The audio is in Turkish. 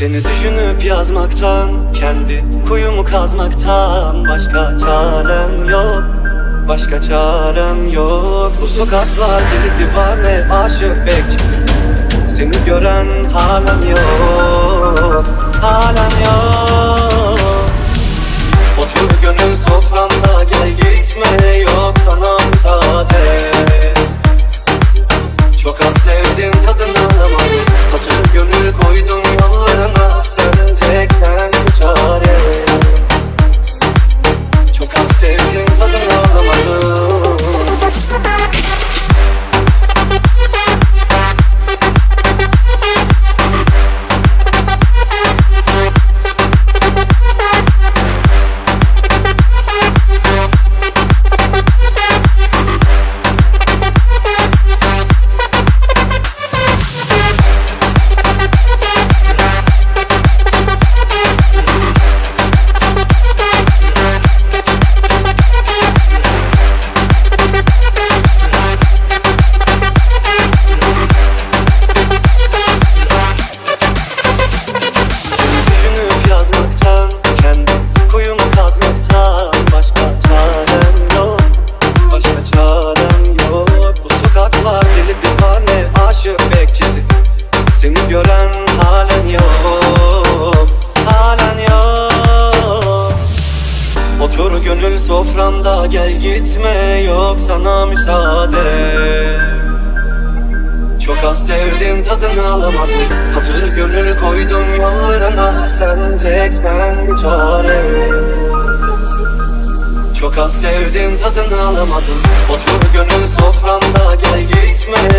Seni düşünüp yazmaktan Kendi kuyumu kazmaktan Başka çarem yok. Başka çarem yok. Bu sokaklar deli divane Aşık bekçisi. Seni gören halen yok Otur gönül soframda Gel gitme yok sana müsaade. Çok az sevdim tadını alamadım. Hatır gönül koydum yollarına Sen tek ben çare. Çok az sevdim tadını alamadım. Otur gönül soframda Gel gitme